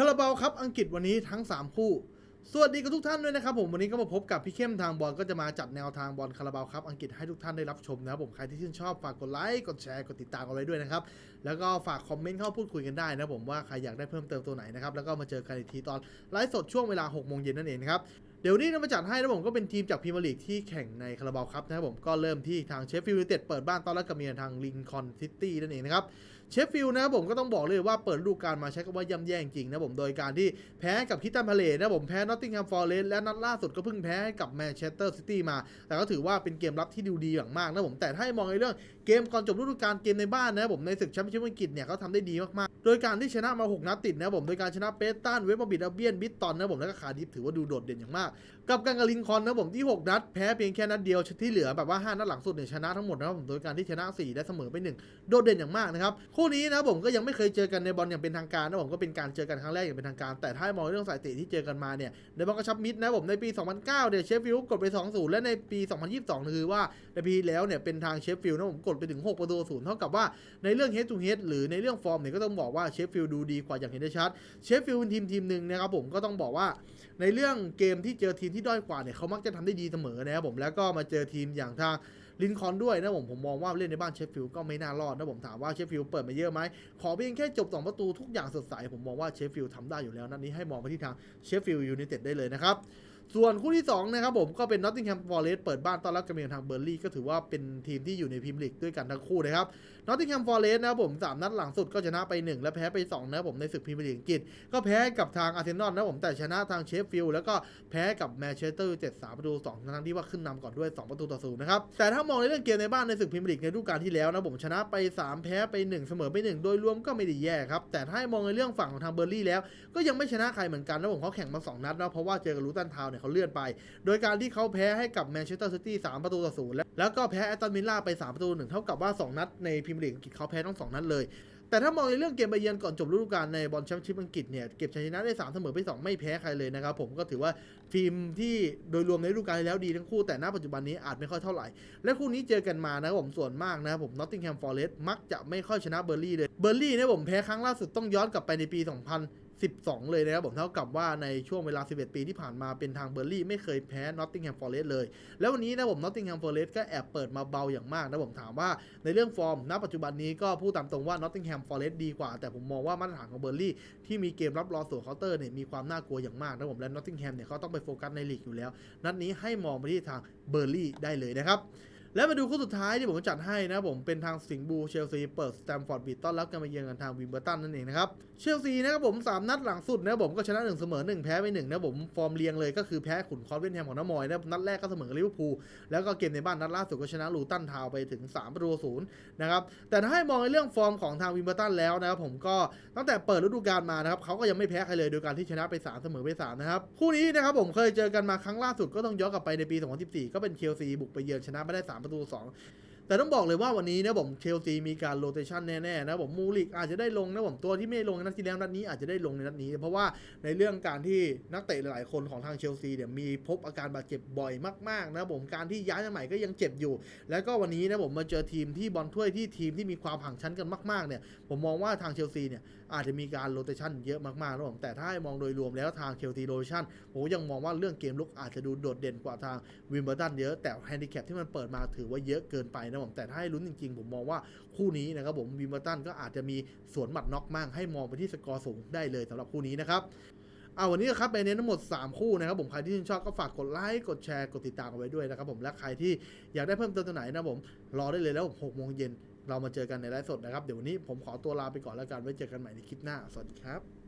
คาราบาลครับอังกฤษวันนี้ทั้ง 3 คู่ สวัสดีกับทุกท่านด้วยนะครับผมวันนี้ก็มาพบกับพี่เข้มทางบอลก็จะมาจัดแนวทางบอลคาราบาลครับอังกฤษให้ทุกท่านได้รับชมนะครับผมใครที่ชื่นชอบฝากกดไลค์กดแชร์กดติดตามเอาไว้ด้วยนะครับแล้วก็ฝากคอมเมนต์เข้าพูดคุยกันได้นะผมว่าใครอยากได้เพิ่มเติมตัวไหนนะครับแล้วก็มาเจอกันอีกทีตอนไลฟ์สดช่วงเวลา6โมงเย็นนั่นเองนะครับ เดี๋ยวนี้เรามาจัดให้นะผมก็เป็นทีมจากพรีเมียร์ลีกที่แข่งในคาราบาวครับนะครับผมก็เริ่มที่ทางเชฟฟิลด์ยูไนเต็ดเปิดบ้านต้อนรับกับเมียทางลินคอนซิตี้นั่นเองนะครับเชฟฟิลด์นะครับผมก็ต้องบอกเลยว่าเปิดฤดูกาลมาใช้คำว่าย่ำแย่จริงนะผมโดยการที่แพ้กับคิตตันพาเลตนะผมแพ้นอตติงแฮมฟอร์เรสต์และนัดล่าสุดก็เพิ่งแพ้กับแมนเชสเตอร์ซิตี้มา แต่ก็ถือว่าเป็นเกมรับที่ดูดีอย่างมากนะผมแต่ถ้าให้มองในเรื่องเกมก่อนจบฤดูกาลเกมในบ้านนะผมในศึกแชมเปี้ยนชิพอังกฤษเนี่ยเขาทำได้ดีมากๆ โดยการที่ชนะมา 6 นัดติดนะผมโดยการชนะเปตันเวสต์บอมบิดอาเบียนบิตตันนะผมแล้วก็คาดิฟถือว่าดูโดดเด่นอย่างมากกับการกับลินคอนนะผมที่ 6 นัด แพ้เพียงแค่นัดเดียวที่เหลือแบบว่า 5 นัดหลังสุดเนี่ยชนะทั้งหมดนะครับผมโดยการที่ชนะ 4 และเสมอไป 1 โดดเด่นอย่างมากนะครับ คู่นี้นะผมก็ยังไม่เคยเจอกันในบอลอย่างเป็นทางการนะผมก็เป็นการเจอกันครั้งแรกอย่างเป็นทางการ แต่ถ้ามองเรื่องสถิติที่เจอกันมาเนี่ยในบอลกระชับมิตรนะผมในปี 2009เนี่ยเชฟฟิลด์กดไป 2-0 และในปี 2022 คือว่าในปีแล้วเนี่ยเป็นทางเชฟฟิลด์นะผมกดไปถึง 6 ประตูศูนย์เท่ากับว่าในเรื่อง head to head หรือในเรื่องฟอร์มเนี่ยก็ต้องบอกว่าเชฟฟิลด์ดูดีกว่าอย่างเห็นได้ชัดเชฟฟิลด์เป็นทีมทีมหนึ่งนะครับผมก็ต้องบอกว่าในเรื่องเกมที่เจอทีมที่ด้อยกว่าเนี่ยเขามักจะทำได้ดีเสมอนะครับผมแล้วก็มาเจอทีมอย่างทางลินคอนด้วยนะผมผมมองว่าเล่นในบ้านเชฟฟิลด์ก็ไม่น่ารอดนะผมถามว่าเชฟฟิลด์เปิดมาเยอะไหมขอเพียงแค่จบ2ประตูทุกอย่างสดใสผมมองว่าเชฟฟิลด์ทำได้อยู่แล้วนัดนี้ให้มองไปที่ทางเชฟฟิลด์ยูไนเต็ดได้เลยนะครับ ส่วนคู่ที่2นะครับผมก็เป็นนอตติงแฮมฟอร์เรสเปิดบ้านต้อนรับกับเมียนทางเบอร์ลี่ก็ถือว่าเป็นทีมที่อยู่ในพรีเมียร์ลีกด้วยกันทั้งคู่นะครับนอตติงแฮมฟอร์เรสนะครับผม3นัดหลังสุดก็ชนะไป 1 และแพ้ไป2นะครับผมในศึกพรีเมียร์ลีกอังกฤษก็แพ้กับทางอาร์เซนอลนะผมแต่ชนะทางเชฟฟิลด์แล้วก็แพ้กับแมนเชสเตอร์เต็ด3ประตู2ทั้งที่ว่าขึ้นนำก่อนด้วย 2 ประตูต่อศูนย์นะครับแต่ถ้ามองในเรื่องเกมในบ้านในศึกพรีเมียร์ลีกในฤดูกาลที่แล้วนะผมชนะไป 3 แพ้ไป 1 เสมอไป 1 โดยรวมก็ไม่ได้แย่ครับแต่ถ้ามองในเรื่องฝั่งของทางเบอร์ลี่แล้ว ก็ยังไม่ชนะใครเหมือนกันนะผมเขาแข่งมาสองนัดนะเพราะว่าเจอกับลูตันทาวนเนี่ยเขาเลื่อนไป โดยการที่เขาแพ้ให้กับแมนเชสเตอร์ซิตี้3ประตูต่อศูนย์แล้วแล้วก็แพ้แอตตันมิลล่าไป3ประตูหนึ่งเท่ากับว่า 2 นัดในพรีเมียร์ลีกอังกฤษเขาแพ้ทั้ง2นัดเลย แต่ถ้ามองในเรื่องเกมไปเยือนก่อนจบฤดูกาลในบอลแชมเปี้ยนชิพอังกฤษเนี่ยเก็บชัยชนะได้3เสมอไป2ไม่แพ้ใครเลยนะครับผมก็ถือว่าทีมที่โดยรวมในฤดูกาลแล้วดีทั้งคู่แต่ณปัจจุบันนี้อาจไม่ค่อยเท่าไหร่ และคู่นี้เจอกันมานะครับผมส่วนมากนะครับผมนอตติงแฮมฟอร์เรสต์มักจะไม่ค่อยชนะเบอร์ลี่เลยเบอร์ลี่เนี่ยผมแพ้ครั้งล่าสุดต้องย้อนกลับไปในปี 12 เลยนะครับผมเท่ากับว่าในช่วงเวลา 11 ปีที่ผ่านมาเป็นทางเบอร์ลี่ไม่เคยแพ้นอตติงแฮมฟอร์เรสต์เลย แล้ววันนี้นะผมนอตติงแฮมฟอร์เรสต์ก็แอบเปิดมาเบาอย่างมากนะผมถามว่าในเรื่องฟอร์มณปัจจุบันนี้ก็พูดตามตรงว่านอตติงแฮมฟอร์เรสต์ดีกว่า แต่ผมมองว่ามาตรฐานของเบอร์ลี่ที่มีเกมรับรองสวนเคาน์เตอร์เนี่ยมีความน่ากลัวอย่างมากนะผมและนอตติงแฮมเนี่ยเขาต้องไปโฟกัสในลีกอยู่แล้ว นัดนี้ให้มองไปที่ทางเบอร์ลี่ได้เลยนะครับ และมาดูคู่สุดท้ายที่ผมจัดให้นะผมเป็นทางสิงห์บูเชลซีเปิดสแตมฟอร์ดบีดต้อนรับกันมาเยือนกันทางวิมเบอร์ตันนั่นเองนะครับเชลซีนะครับผม 3 นัดหลังสุดนะผมก็ชนะ1เสมอ1แพ้ไป1นะผมฟอร์มเรียงเลยก็คือแพ้ขุนคอสเวนแฮมของน้ามอยนะนัดแรกก็เสมอลิเวอร์พูลแล้วก็เกมในบ้านนัดล่าสุดก็ชนะลูตันทาวไปถึง3ประตูศูนย์นะครับแต่ถ้าให้มองในเรื่องฟอร์มของทางวิมเบอร์ตันแล้วนะครับผมก็ตั้งแต่เปิดฤดูกาลมานะครับเขาก็ยังไม่แพ้ใครเลยโดยการที่ชนะไป3เสมอไป3นะครับคู่นี้นะครับผมเคยเจอกันมาครั้งล่าสุดก็ต้องย้อนกลับไปในปี 2014 ก็เป็นเชลซีบุกไปเยือนชนะไปได้3ประตู2 แต่ต้องบอกเลยว่าวันนี้นะผมเชลซีมีการโรเตชันแน่ๆนะผมมูริกอาจจะได้ลงนะผมตัวที่ไม่ลงนัดที่แล้วนัดนี้อาจจะได้ลงในนัดนี้ เพราะว่าในเรื่องการที่นักเตะหลายๆคนของทางเชลซีเนี่ยมีพบอาการบาดเจ็บบ่อยมากๆนะผมการที่ย้ายมาใหม่ก็ยังเจ็บอยู่ แล้วก็วันนี้นะผมมาเจอทีมที่บอลถ้วยที่ทีมที่มีความห่างชั้นกันมากๆเนี่ยผมมองว่าทางเชลซีเนี่ยอาจจะมีการโรเตชันเยอะมากๆนะผมแต่ถ้ามองโดยรวมแล้วทางเชลซีโรเตชันผมยังมองว่าเรื่องเกมลุกอาจจะดูโดดเด่นกว่าทางวิมเบอร์ตันเยอะแต่แฮนดิแคปที่มันเปิดมาถือว่าเยอะเกินไปนะผมแต่ถ้าให้ลุ้นจริงๆ ผมมองว่าคู่นี้นะครับผมวิมเบอร์ตันก็อาจจะมีสวนหมัดน็อกมากให้มองไปที่สกอร์สูงได้เลยสำหรับคู่นี้นะครับเอาวันนี้ครับไปเน้นทั้งหมด 3 คู่นะครับผมใครที่ชื่นชอบก็ฝากกดไลค์กดแชร์กดติดตามกันไว้ด้วยนะครับผมและใครที่อยากได้เพิ่มเติมตัวไหนนะผมรอได้เลยแล้วผมหกโมงเย็นเรามาเจอกันในไลฟ์สดนะครับเดี๋ยววันนี้ผมขอตัวลาไปก่อนแล้วกันไว้เจอกันใหม่ในคลิปหน้าสวัสดีครับ